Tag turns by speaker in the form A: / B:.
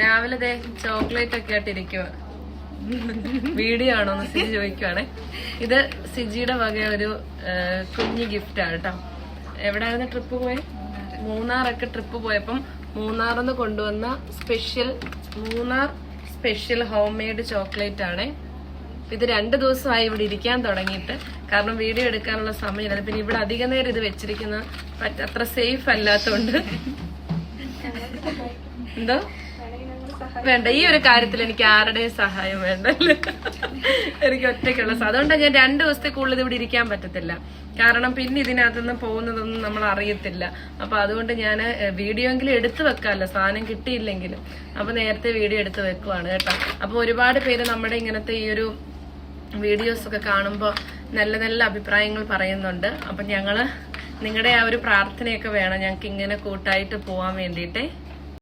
A: രാവിലെ ദേ ചോക്ലേറ്റ് ഒക്കെ ആയിട്ട് ഇരിക്കുക വീഡിയോ ആണോ എന്ന് സിജി ചോദിക്കുവാണേ. ഇത് സിജിയുടെ വക ഒരു കുഞ്ഞു ഗിഫ്റ്റ് ആണ് കേട്ടോ എവിടെയായിരുന്നു ട്രിപ്പ് പോയി? മൂന്നാറൊക്കെ ട്രിപ്പ് പോയപ്പം മൂന്നാറിന്ന് കൊണ്ടുവന്ന special Munnar special home made chocolate ആണേ. ഇത് രണ്ട് ദിവസമായി ഇവിടെ ഇരിക്കാൻ തുടങ്ങിയിട്ട്. കാരണം വീഡിയോ എടുക്കാനുള്ള സമയമില്ല പിന്നെ ഇവിടെ അധിക നേരം ഇത് വെച്ചിരിക്കുന്ന അത്ര സേഫ് അല്ലാത്തതുകൊണ്ട് എന്തോ? വേണ്ട ഈ ഒരു കാര്യത്തിൽ എനിക്ക് ആരുടെയും സഹായം വേണ്ട. എനിക്ക് ഒറ്റയ്ക്കുള്ള അതുകൊണ്ടാണ് ഞാൻ രണ്ട് ദിവസത്തെ കൂടുതൽ ഇവിടെ ഇരിക്കാൻ പറ്റത്തില്ല. കാരണം പിന്നെ ഇതിനകത്തുനിന്ന് പോകുന്നതൊന്നും നമ്മൾ അറിയത്തില്ല. അപ്പൊ അതുകൊണ്ട് ഞാൻ വീഡിയോ എങ്കിലും എടുത്തു വെക്കാമല്ലോ. സാധനം കിട്ടിയില്ലെങ്കിലും. അപ്പൊ നേരത്തെ വീഡിയോ എടുത്ത് വെക്കുവാണ് കേട്ടോ. അപ്പൊ ഒരുപാട് പേര് നമ്മുടെ ഇങ്ങനത്തെ ഈ ഒരു വീഡിയോസ് ഒക്കെ കാണുമ്പോൾ നല്ല നല്ല അഭിപ്രായങ്ങൾ പറയുന്നുണ്ട്. അപ്പൊ ഞങ്ങൾ നിങ്ങളുടെ ആ ഒരു പ്രാർത്ഥനയൊക്കെ വേണം. ഞങ്ങൾക്ക് ഇങ്ങനെ കൂട്ടായിട്ട് പോവാൻ വേണ്ടിയിട്ടേ.